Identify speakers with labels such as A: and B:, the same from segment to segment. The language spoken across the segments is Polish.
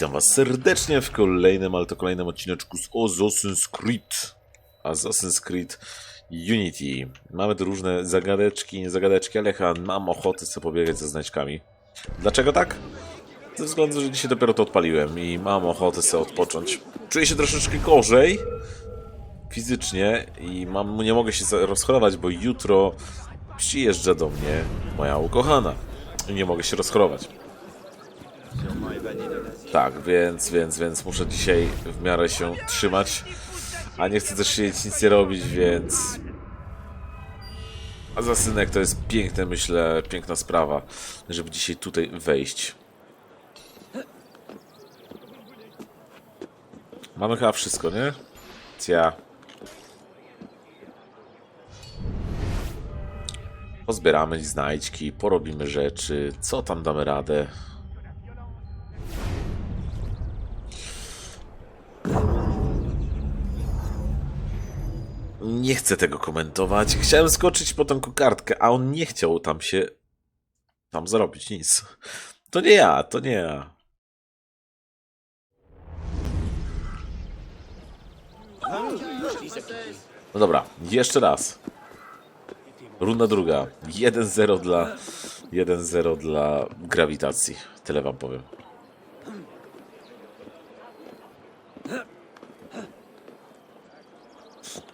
A: Witam was serdecznie w kolejnym, ale to kolejnym odcineczku z Assassin's Creed. Assassin's Creed Unity. Mamy tu różne zagadeczki, nie zagadeczki, ale ja mam ochotę sobie pobiegać ze znaczkami. Dlaczego tak? Ze względu, że dzisiaj dopiero to odpaliłem i mam ochotę sobie odpocząć. Czuję się troszeczkę gorzej fizycznie i mam, nie mogę się rozchorować, bo jutro przyjeżdża do mnie moja ukochana. I nie mogę się rozchorować. Tak, więc, więc, więc muszę dzisiaj w miarę się trzymać. A nie chcę też siedzieć nic nie robić, więc. A zasynek to jest piękne, myślę, piękna sprawa, żeby dzisiaj tutaj wejść. Mamy chyba wszystko, nie? Cia. Pozbieramy znajdźki, porobimy rzeczy, co tam damy radę. Nie chcę tego komentować. Chciałem skoczyć po tą kokardkę, a on nie chciał tam się. tam zrobić nic. To nie ja, to nie ja. No dobra, jeszcze raz. Runda druga. 1-0 dla. 1-0 dla grawitacji. Tyle wam powiem.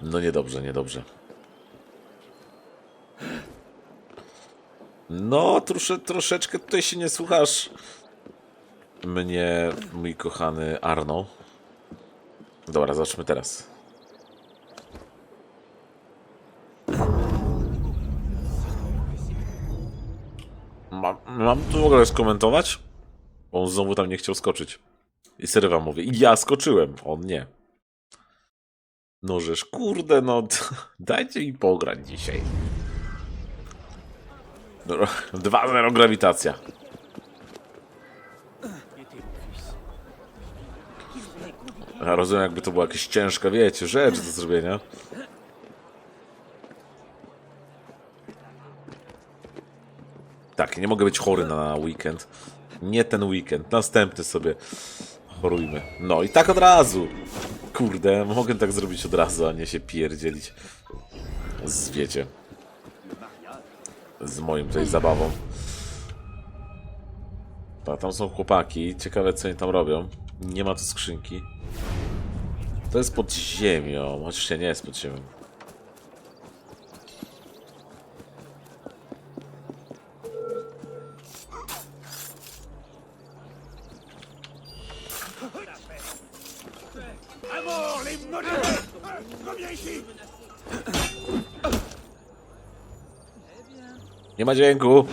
A: No niedobrze, niedobrze. No, trosze, troszeczkę tutaj się nie słuchasz mnie, mój kochany Arno. Dobra, zacznijmy teraz. Mam, tu w ogóle skomentować? On znowu tam nie chciał skoczyć. I serio wam mówię. Ja skoczyłem, on nie. No żeż, kurde, no dajcie mi pograć dzisiaj. Dobra, 2-0 grawitacja. Ja rozumiem, jakby to była jakaś ciężka, wiecie, rzecz do zrobienia. Tak, nie mogę być chory na weekend. Nie ten weekend, następny sobie chorujmy. No i tak od razu. Kurde, mogę tak zrobić od razu, a nie się pierdzielić. Z wiecie. Z moim tutaj zabawą. A tam są chłopaki. Ciekawe co oni tam robią. Nie ma tu skrzynki. To jest pod ziemią. Chociaż nie jest pod ziemią. Nie ma dźwięku.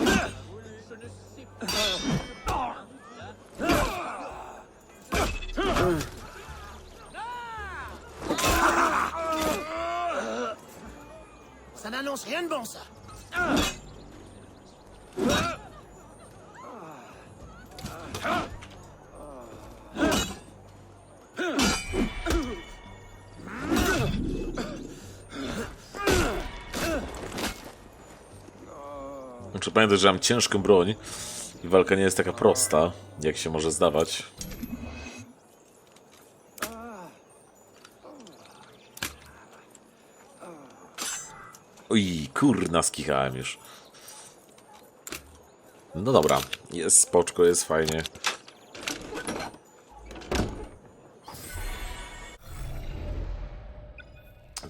A: Pamiętać, że mam ciężką broń i walka nie jest taka prosta, jak się może zdawać. Oj, kurna, skichałem już. No dobra, jest spoczko, jest fajnie.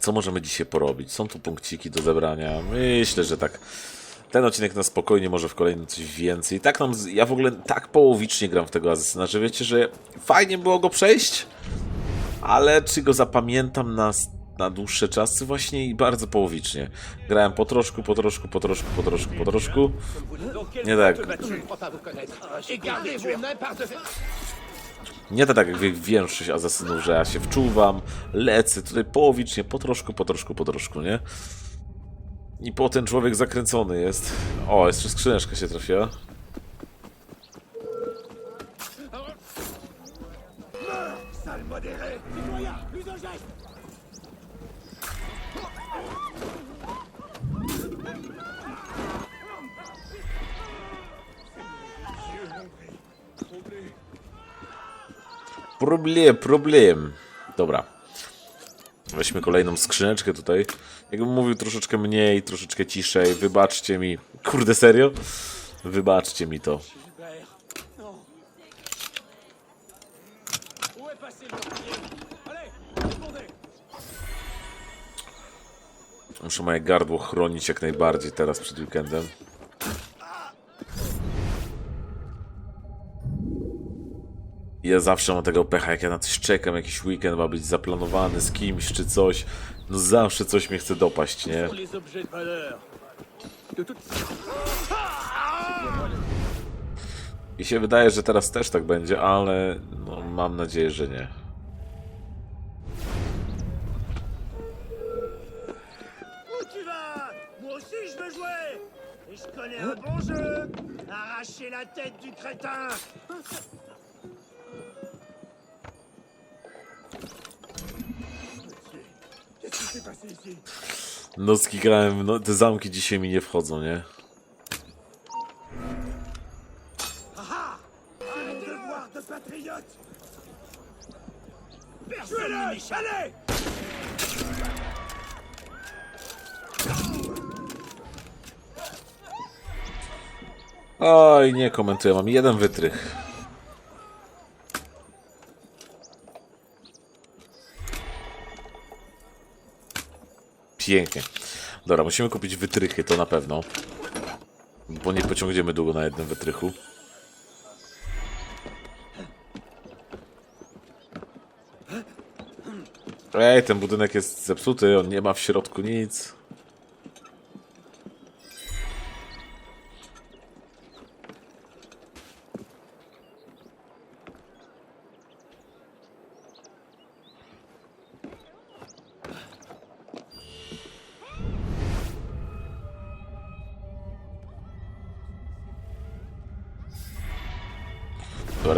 A: Co możemy dzisiaj porobić? Są tu punkciki do zebrania. Myślę, że tak. Ten odcinek na spokojnie, może w kolejnym coś więcej. Tak nam. Ja w ogóle tak połowicznie gram w tego asesyna, że wiecie, że fajnie było go przejść, ale czy go zapamiętam na, na dłuższe czasy? Właśnie i bardzo połowicznie. Grałem po troszku, po troszku, po troszku, po troszku, po troszku. Nie tak, nie tak jak wie- większość asasynów, że ja się wczuwam, lecę tutaj połowicznie, po troszku, po troszku, po troszku, nie? I potem człowiek zakręcony jest. O, jeszcze skrzyneczka się trafiła. Problem, problem. Dobra. Weźmy kolejną skrzyneczkę tutaj. Jakbym mówił troszeczkę mniej, troszeczkę ciszej. Wybaczcie mi. Kurde, serio? Wybaczcie mi to. Muszę moje gardło chronić jak najbardziej teraz przed weekendem. Ja zawsze mam tego pecha, jak ja na coś czekam, jakiś weekend ma być zaplanowany z kimś czy coś. No zawsze coś mnie chce dopaść, nie? I się wydaje, że teraz też tak będzie, ale no, mam nadzieję, że nie.
B: Je connais un bon jeu Arracher la tête du crétin Passé ici
A: No te zamki dzisiaj mi nie wchodzą, nie? Oj, nie komentuję, mam jeden wytrych. Pięknie. Dobra, musimy kupić wytrychy, to na pewno. Bo nie pociągniemy długo na jednym wytrychu. Ej, ten budynek jest zepsuty, on nie ma w środku nic.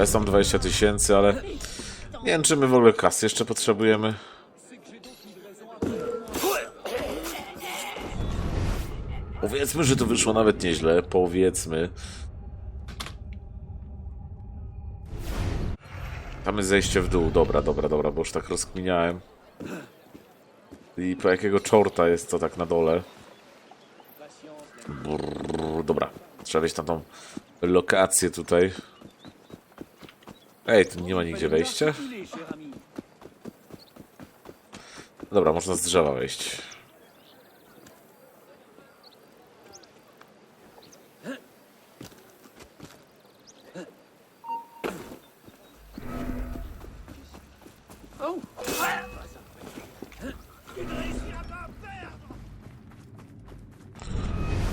A: Dobra, są 20 tysięcy, ale nie wiem, czy my w ogóle kasy jeszcze potrzebujemy. Powiedzmy, że to wyszło nawet nieźle. Powiedzmy. Tam jest zejście w dół. Dobra, dobra, dobra, bo już tak rozkminiałem. I po jakiego czorta jest to tak na dole? Brrr, dobra, trzeba wejść na tą lokację tutaj. Ej, tu nie ma nigdzie wejścia? Dobra, można z drzewa wejść.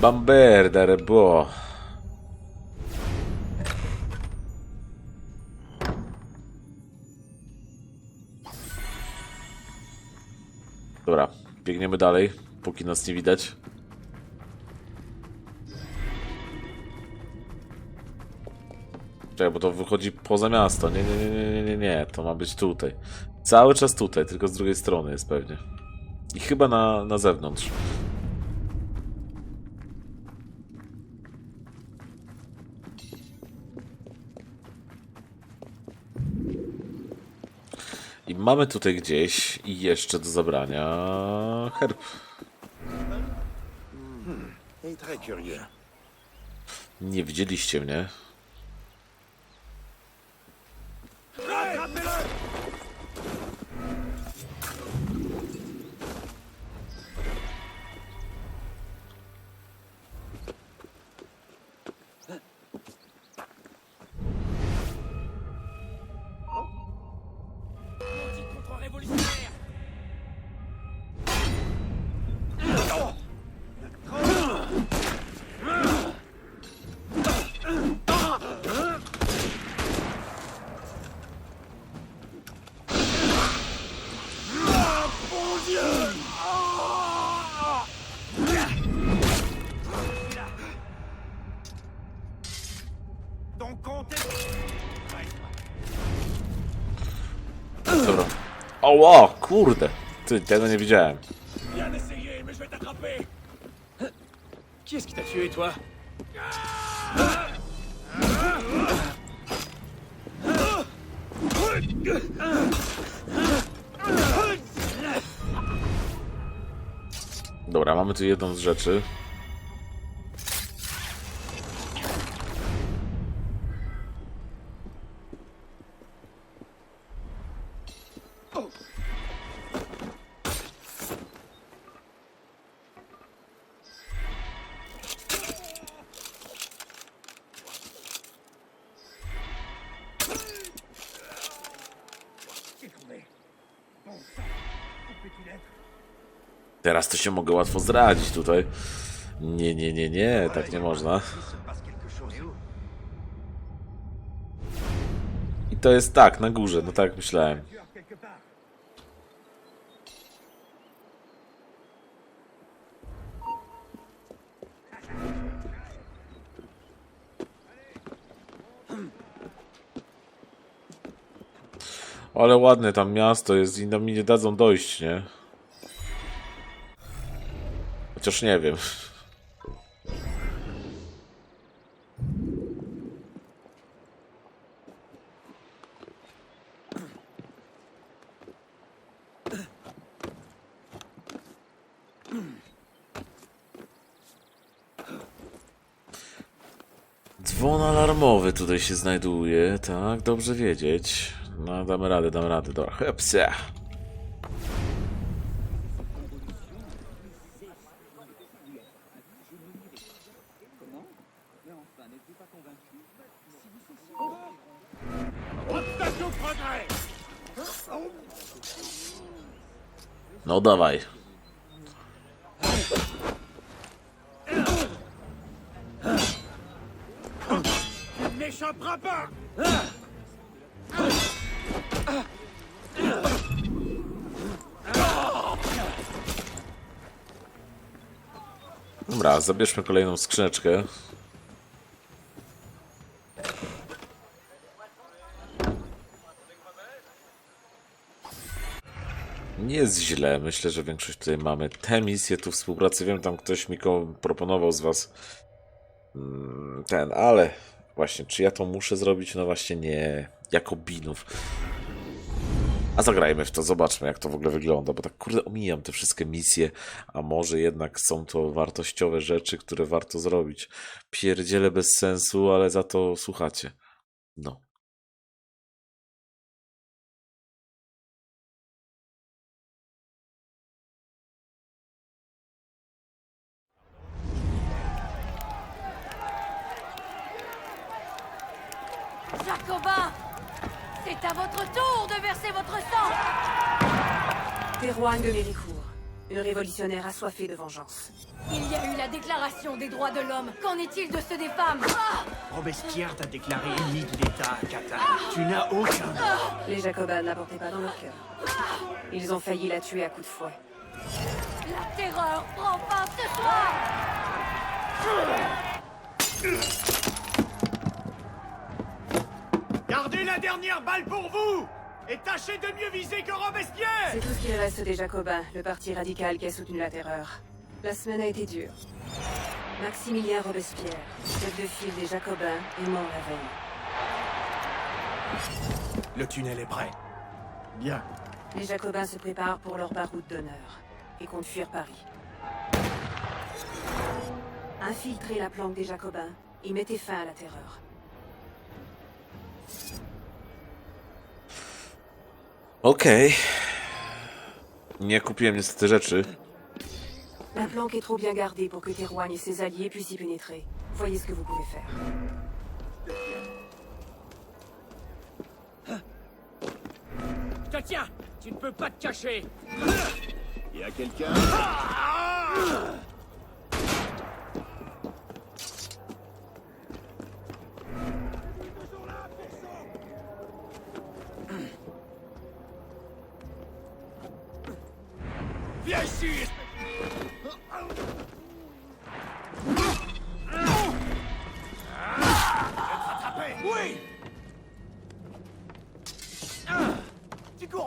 A: Bamber, bo. Dalej, póki nas nie widać. Czekaj, bo to wychodzi poza miasto. Nie, nie, nie, nie, nie, nie, nie, to ma być tutaj. Cały czas tutaj, tylko z drugiej strony jest pewnie. I chyba na, na zewnątrz. Mamy tutaj gdzieś i jeszcze do zabrania herb.
B: Curieux.
A: Nie widzieliście mnie. Oła, kurde. Ty, tego nie widziałem.
B: Qui t'a tué, toi
A: Dobra, mamy tu jedną z rzeczy. Teraz to się mogę łatwo zradzić tutaj. Nie, nie, nie, nie, tak nie można. I to jest tak, na górze, no tak myślałem. Ale ładne tam miasto jest i nam nie dadzą dojść, nie? Chociaż nie wiem. Dzwon alarmowy tutaj się znajduje, tak, dobrze wiedzieć. Radę, damy radę, dobra. Hepsa.
B: Station progrès
A: No dawaj. Zabierzmy kolejną skrzyneczkę. Nie jest źle. Myślę, że większość tutaj mamy. Te misje tu współpracy. Wiem, tam ktoś mi proponował z was mm, ten, ale właśnie, czy ja to muszę zrobić? No właśnie nie. Jakobinów. A zagrajmy w to, zobaczmy jak to w ogóle wygląda, bo tak kurde omijam te wszystkie misje, a może jednak są to wartościowe rzeczy, które warto zrobić. Pierdziele bez sensu, ale za to słuchacie. No.
C: Jacobin C'est à votre tour de verser votre sang
D: Théroigne de Méricourt, une révolutionnaire assoiffée de vengeance.
C: Il y a eu la déclaration des droits de l'homme. Qu'en est-il de ceux des femmes? Ah
B: Robespierre t'a déclaré ennemi de l'État, Kata. Tu n'as aucun droit.
D: Les Jacobins ne la portaient pas dans leur cœur. Ils ont failli la tuer à coups de fouet.
C: La terreur prend fin ce soir
B: la dernière balle pour vous Et tâchez de mieux viser que Robespierre
D: C'est tout ce qu'il reste des Jacobins, le parti radical qui a soutenu la terreur. La semaine a été dure. Maximilien Robespierre, chef de file des Jacobins, est mort la veille.
B: Le tunnel est prêt. Bien.
D: Les Jacobins se préparent pour leur baroute d'honneur et comptent fuir Paris. Infiltrer la planque des Jacobins et mettez fin à la terreur.
A: Okej. Nie kupiłem niestety rzeczy.
D: La planque est trop bien gardée pour que Théroigne et ses alliés puissent y pénétrer. Voyez ce que vous pouvez faire.
B: Je te tiens Tu ne peux pas te cacher
E: Y a quelqu'un?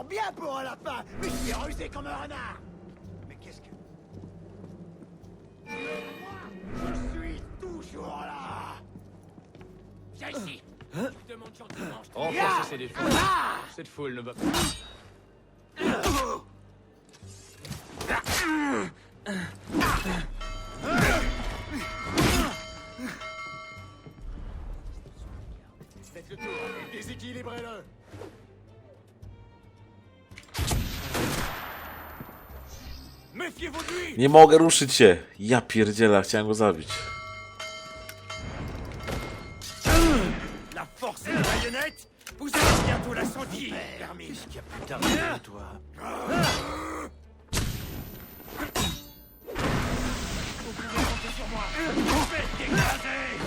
B: Bien pour un lapin, mais tu es rusé comme un renard. Mais qu'est-ce que... Moi, je suis toujours là. Viens ici.
F: Renforcer ses défenses. Cette foule ne va pas.
A: Nie mogę ruszyć się! Ja pierdziela, chciałem go zabić.
B: La force et la baïonnette Vous allez bientôt la sentir Hermine
E: Qu'est-ce qu'il y a plus tard de toi
B: Faites écraser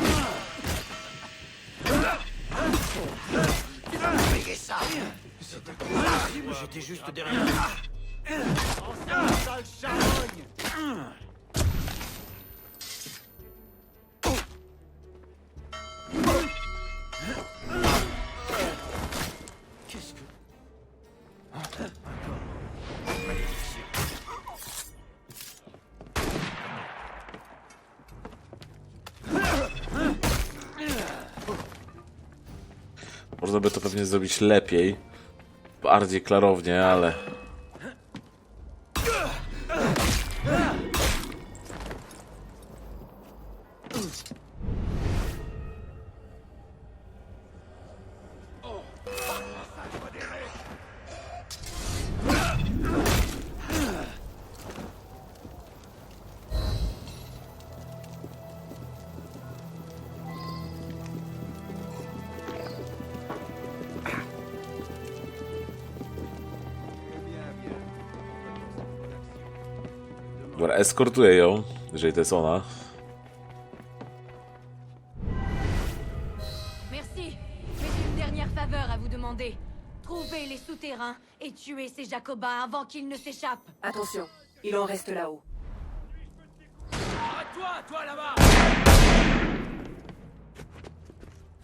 B: Payez ça
E: J'étais juste derrière.
B: Sale charogne.
A: Można by to pewnie zrobić lepiej. Bardziej klarownie, ale... Dobra, eskortuję ją, jeżeli to jest ona.
C: Merci. J'ai une dernière faveur à vous demander. Trouvez les souterrains et tuez ces jacobins avant qu'ils ne s'échappent.
D: Attention, il en reste là-haut.
F: Toi, toi là-bas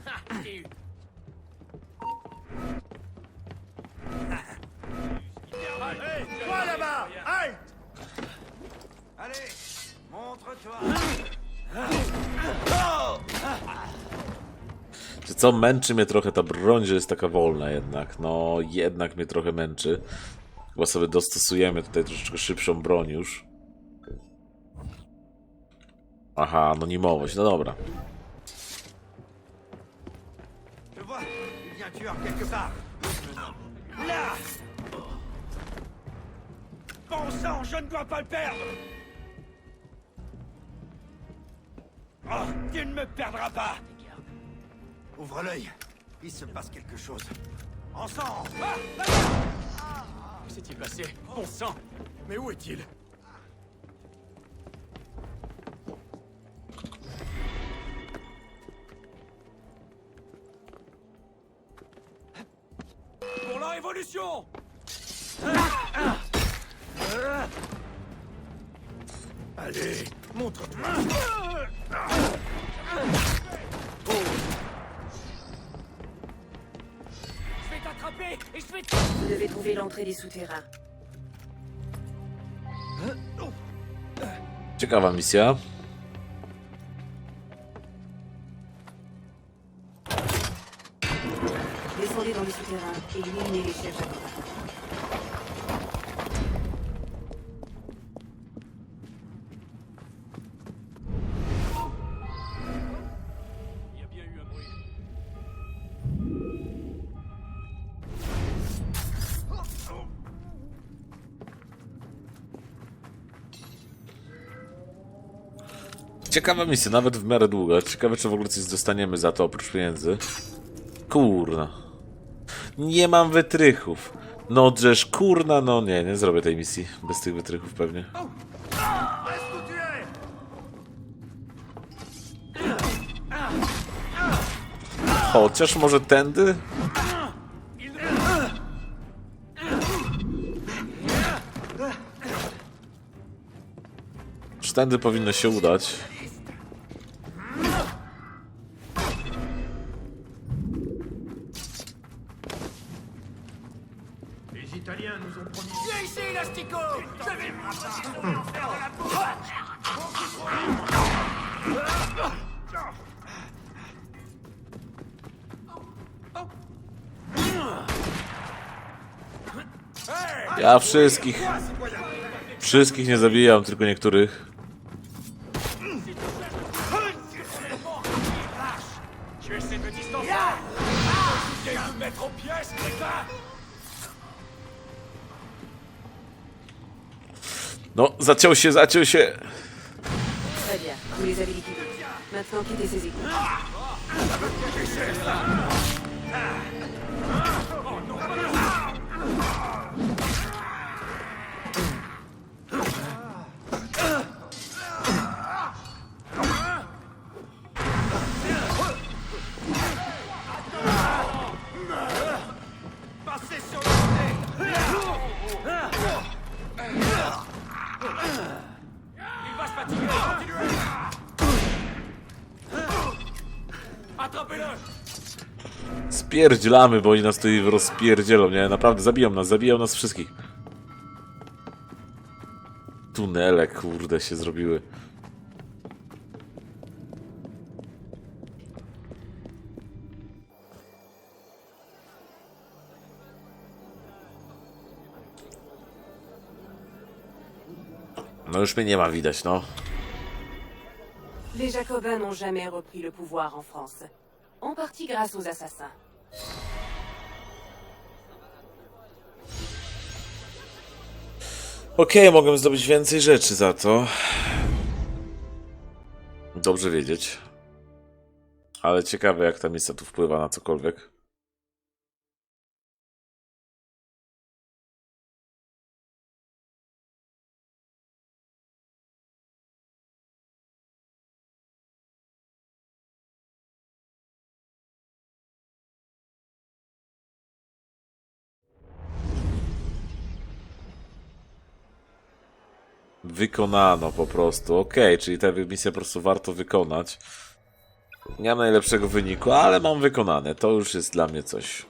F: Ha, eu?
B: Toi
A: Czy co, męczy mnie trochę ta broń, że jest taka wolna jednak. No, jednak mnie trochę męczy. Chyba sobie dostosujemy tutaj troszeczkę szybszą broń już. Aha, anonimowość, no dobra.
B: Bon sang, je ne dois pas le perdre Oh, tu ne me perdras pas.
E: Ouvre l'œil. Il se passe quelque chose.
B: Ensemble
F: Que s'est-il passé Bon sang. Mais où est-il Pour la révolution.
B: Allez, montre-toi
F: Je vais t'attraper et je vais te...
D: Vous devez trouver l'entrée des souterrains.
A: Ciekawa misja.
D: Descendez dans les souterrains et
A: Ciekawa misja, nawet w miarę długa. Ciekawe, czy w ogóle coś dostaniemy za to oprócz pieniędzy. Kurna. Nie mam wytrychów. No drzesz, kurna, no nie, nie zrobię tej misji bez tych wytrychów pewnie. Chociaż może tędy? Czy tędy powinno się udać?
B: Italiens nous ont promis.
F: Viens ici, Elastico Je vais
B: en faire de la
A: Ja wszystkich. Wszystkich nie zabijam, tylko niektórych. Zaciął się, zaciął się.
D: Très bien, vous les avez liquidés. Maintenant, quittez ces écoutes.
A: Spierdzielamy, bo oni nas tutaj rozpierdzielą, nie? Naprawdę, zabiją nas, zabiją nas wszystkich. Tunele, kurde, się zrobiły. No już mnie nie ma widać, no.
D: Les Jacobins n'ont jamais repris le pouvoir en France. En partie grâce aux assassins.
A: Okej, mogłem zdobyć więcej rzeczy za to. Dobrze wiedzieć. Ale ciekawe, jak ta misja tu wpływa na cokolwiek. Wykonano po prostu. Okej, czyli tę misję po prostu warto wykonać. Nie mam najlepszego wyniku, ale mam wykonane. To już jest dla mnie coś.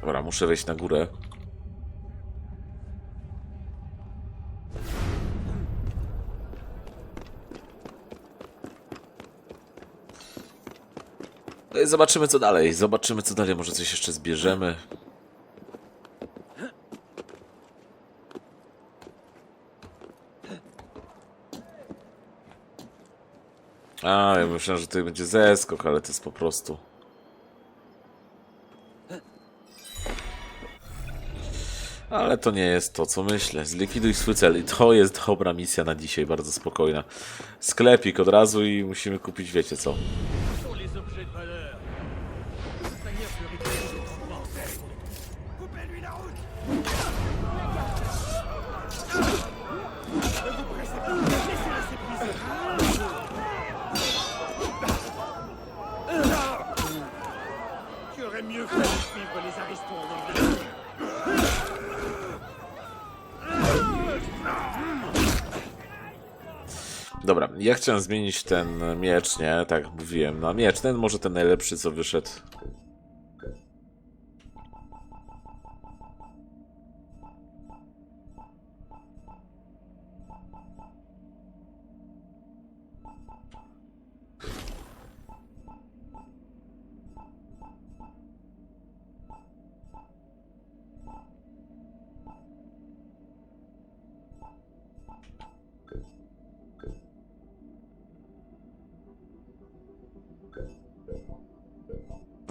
A: Dobra, muszę wejść na górę. Zobaczymy co dalej. Zobaczymy co dalej. Może coś jeszcze zbierzemy. A, ja myślałem, że tutaj będzie zeskok, ale to jest po prostu. Ale to nie jest to, co myślę. Zlikwiduj swój cel. I to jest dobra misja na dzisiaj, bardzo spokojna. Sklepik od razu i musimy kupić, wiecie co. Dobra, ja chciałem zmienić ten miecz, nie? Tak mówiłem, na miecz. Ten może ten najlepszy, co wyszedł.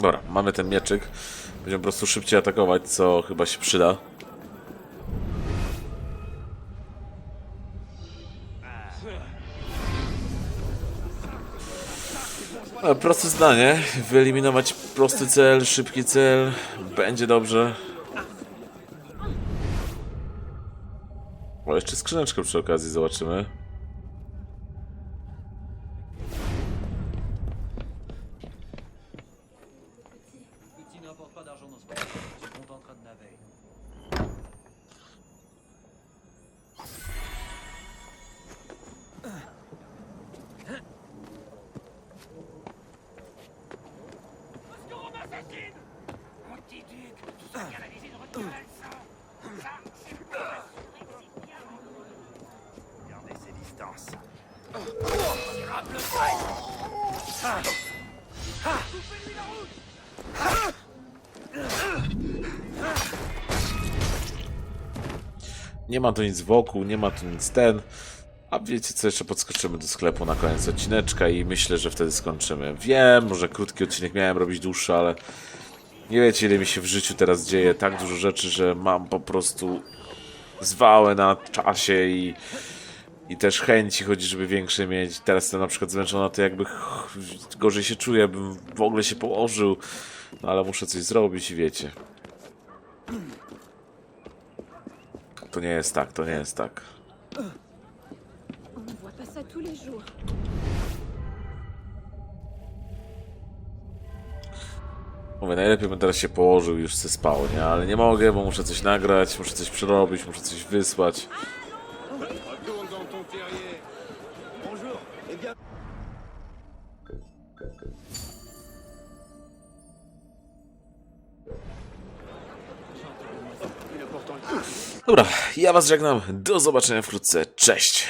A: Dobra, mamy ten mieczyk. Będziemy po prostu szybciej atakować, co chyba się przyda. Proste zdanie. Wyeliminować prosty cel, szybki cel. Będzie dobrze. O, jeszcze skrzyneczkę przy okazji zobaczymy.
E: another
A: Nie ma tu nic wokół, nie ma tu nic ten. A wiecie co, jeszcze podskoczymy do sklepu na koniec odcineczka i myślę, że wtedy skończymy. Wiem, może krótki odcinek miałem robić dłuższy, ale nie wiecie ile mi się w życiu teraz dzieje. Tak dużo rzeczy, że mam po prostu zwałę na czasie i, i też chęci chodzi, żeby większe mieć. Teraz jestem na przykład zmęczona, to jakby gorzej się czuję, bym w ogóle się położył. No ale muszę coś zrobić wiecie. To nie jest tak, to nie jest tak. Mówię, najlepiej bym teraz się położył już se spał, nie? Ale nie mogę, bo muszę coś nagrać, muszę coś przerobić, muszę coś wysłać. Dobra, ja was żegnam, do zobaczenia wkrótce, cześć!